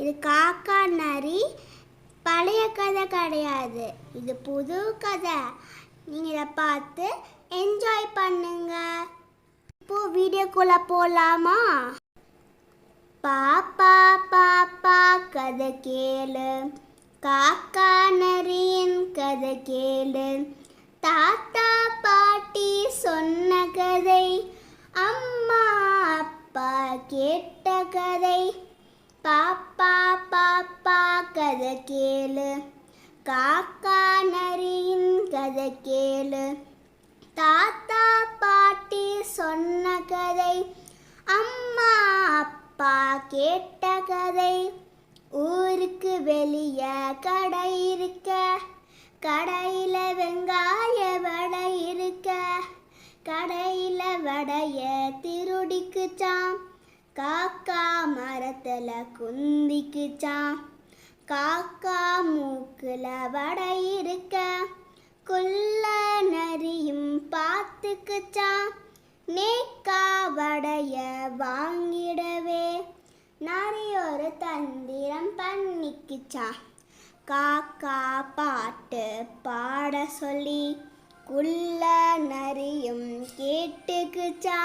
இது காக்கா நரி. பழைய கதை கிடையாது. இது புது கதை. நீங்கள் இதை பார்த்து என்ஜாய் பண்ணுங்க. இப்போ வீடியோக்குள்ளே போகலாமா பாப்பா பாப்பா கதை கேளு. காக்கா நரியின் கதை கேளு. தாத்தா பாட்டி சொன்ன கதை. அம்மா அப்பா கேட்ட கதை. கதை கேளு. காக்கா நரியின் கதை கேளு. தாத்தா பாட்டி சொன்ன கதை. அம்மா அப்பா கேட்ட கதை. ஊருக்கு வெளிய கடை இருக்க. கடையில் வெங்காய வடை இருக்க. கடையில் வடைய திருடிக்குச்சான் காக்கா மரத்தில் குந்திக்குச்சான் காக்கா மூக்குல வடை இருக்க. குள்ள நரியும் பார்த்துக்குச்சா. நேக்கா வடைய வாங்கிடவே. நரி ஒரு தந்திரம் பண்ணிக்குச்சா. காக்கா பாட்டு பாட சொல்லி குள்ள நரியும் கேட்டுக்குச்சா.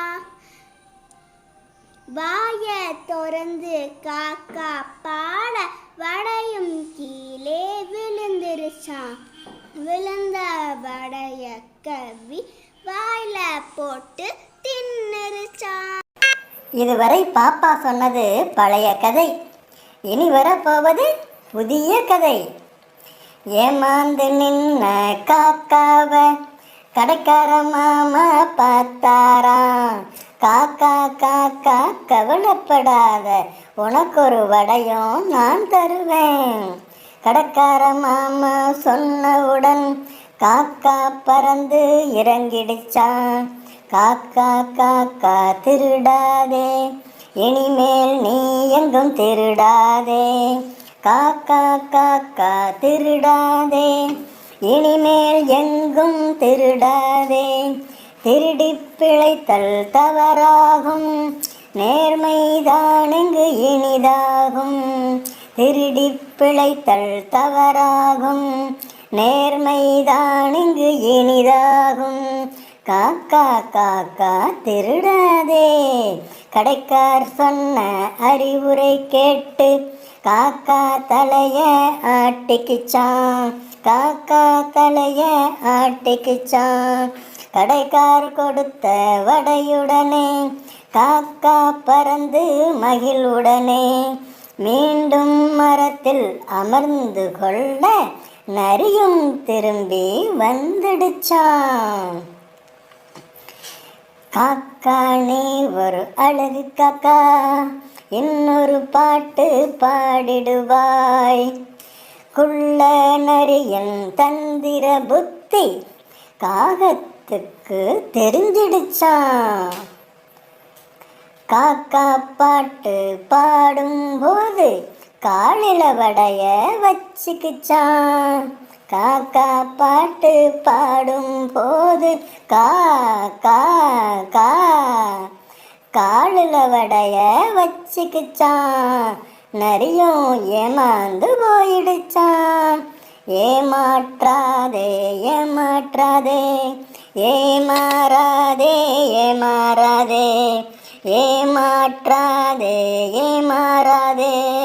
வாய திறந்து காக்கா சா விழுந்த வடைய கவி வாயில போட்டு தின்னுருச்சான் இதுவரை பாப்பா சொன்னது பழைய கதை. இனி வரப்போவது புதிய கதை. ஏமாந்து நின்ன காக்காவ கடைக்கார மாமா பார்த்தாராம் காக்கா காக்கா கவலைப்படாத உனக்கு ஒரு வடையும் நான் தருவேன். கடக்கார மாமா சொன்னவுடன் காக்கா பறந்து இறங்கிடுச்சான் காக்கா காக்கா திருடாதே இனிமேல் நீ எங்கும் திருடாதே. காக்கா காக்கா திருடாதே இனிமேல் எங்கும் திருடாதே. திருடி பிழைத்தல் தவறாகும் நேர்மைதான் இங்கு இனிதாகும். திருடி பிழைத்தல் தவறாகும். நேர்மைதான் இங்கு இனிதாகும். காக்கா காக்கா திருடாதே. கடைக்கார் சொன்ன அறிவுரை கேட்டு காக்கா தலைய ஆட்டிக்குச்சான் காக்கா தலைய ஆட்டிக்குச்சான் கடைக்கார் கொடுத்த வடையுடனே காக்கா பறந்து மகிழ்வுடனே. மீண்டும் மரத்தில் அமர்ந்து கொள்ள நரியும் திரும்பி வந்துடுச்சான் காக்கானே நீ ஒரு அழகு காக்கா இன்னொரு பாட்டு பாடிடுவாய். குள்ள நரியின் தந்திர புத்தி காகத்துக்கு தெரிஞ்சிடுச்சான் காக்கா பாட்டு பாடும்போது காலில வடைய வச்சுக்குச்சான் காக்கா பாட்டு பாடும்போது கா கா கா. காலில் வடைய வச்சுக்குச்சான் நரியும் ஏமாந்து போயிடுச்சான் ஏமாற்றாதே ஏமாற்றாதே. ஏமாறாதே ஏமாறாதே. ஏமாற்றாதே ஏமாறாதே.